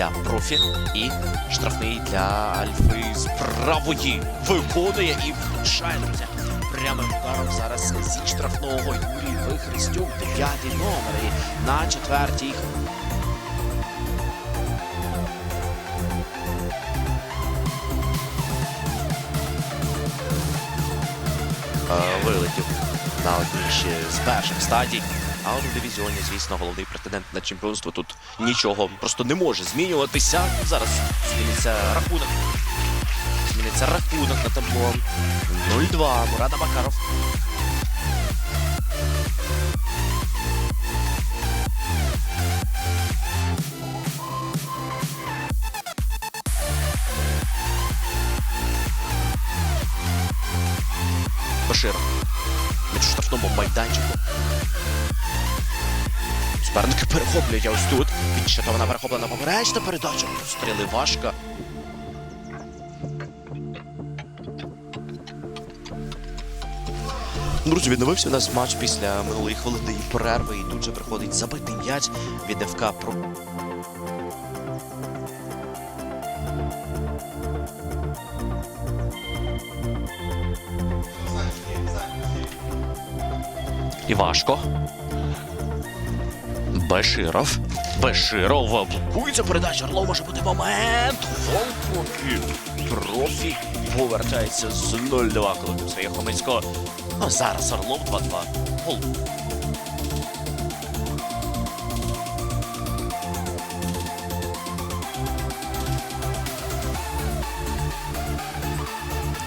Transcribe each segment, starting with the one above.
для профі і штрафний для Альфи з правої виконує і влучає, друзі. Прямо ударом зараз зі штрафного Юрій Вихрестюк, дев'ятий номер і на четвертій е, вилетів на одній ще з перших стадій. А у дивізіоні, звісно, головний претендент на чемпіонство тут нічого просто не може змінюватися. Зараз зміниться рахунок. Зміниться рахунок на табло. 0-2. Мурада Макаров. Башир. У штрафному майданчику. Суперники перехоплюють ось тут. Відчитована перехоплена поперечна передача. Стріли важко. Друзі, відновився у нас матч після минулої хвилини і перерви. І тут же приходить забитий м'яч від ФК Про. Івашко. Беширов. Беширов блокується передача. Орлов може бути момент. Профі. Профі повертається з 0-2 колектив Сергія Хомицького. А зараз Орлов 2-2. Гол.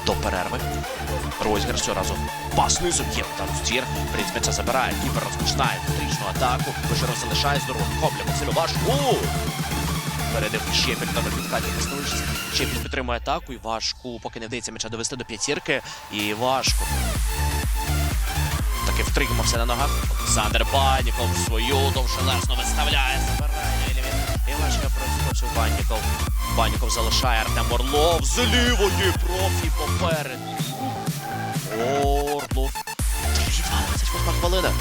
До перерви. Розіграш цього разу. Пас низом є. Там стір. Принц м'яча забирає. Кіпер розпочинає футуричну атаку. Беширов залишає здорово. Хопля Максиму Важку. Передив Щепіль номер відкаті Хрестонович. Щепіль підтримує атаку і важку, поки не вдається м'яча довести до п'ятірки. І важко. Таки втримався на ногах. Олександр Баніков свою довжелезно виставляє. Забирає. І важко проскочив Баніков. Баніков залишає Артем Орлов з лівої профі поперед. Орлов. 28 хвилина.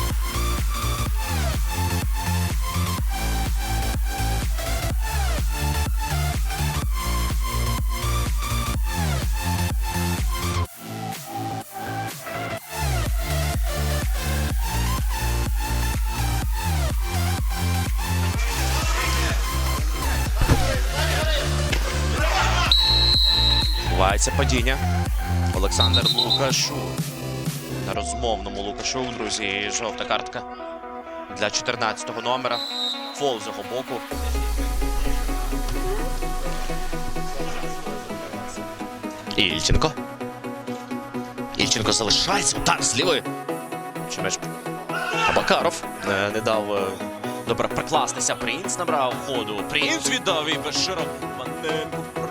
Відбувається падіння. Олександр Лукашу. На розмовному Лукашу, друзі, жовта картка для 14-го номера. Фол з його боку. Ільченко. Ільченко залишається. Удар з лівої. Чи меч? Абакаров е, не дав е, добре прикластися. Принц набрав ходу. Принц віддав і проти голкіпера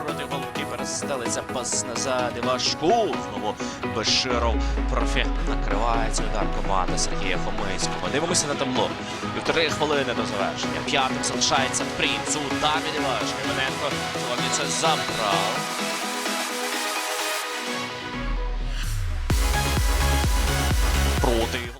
стелиться пас назад. Важку. Знову Беширов профі накривається удар команди Сергія Хомицького. Дивимося на табло. Півтори хвилини до завершення. П'ятим залишається Принц. Удар від Івашки. Маненко це забрав. Проти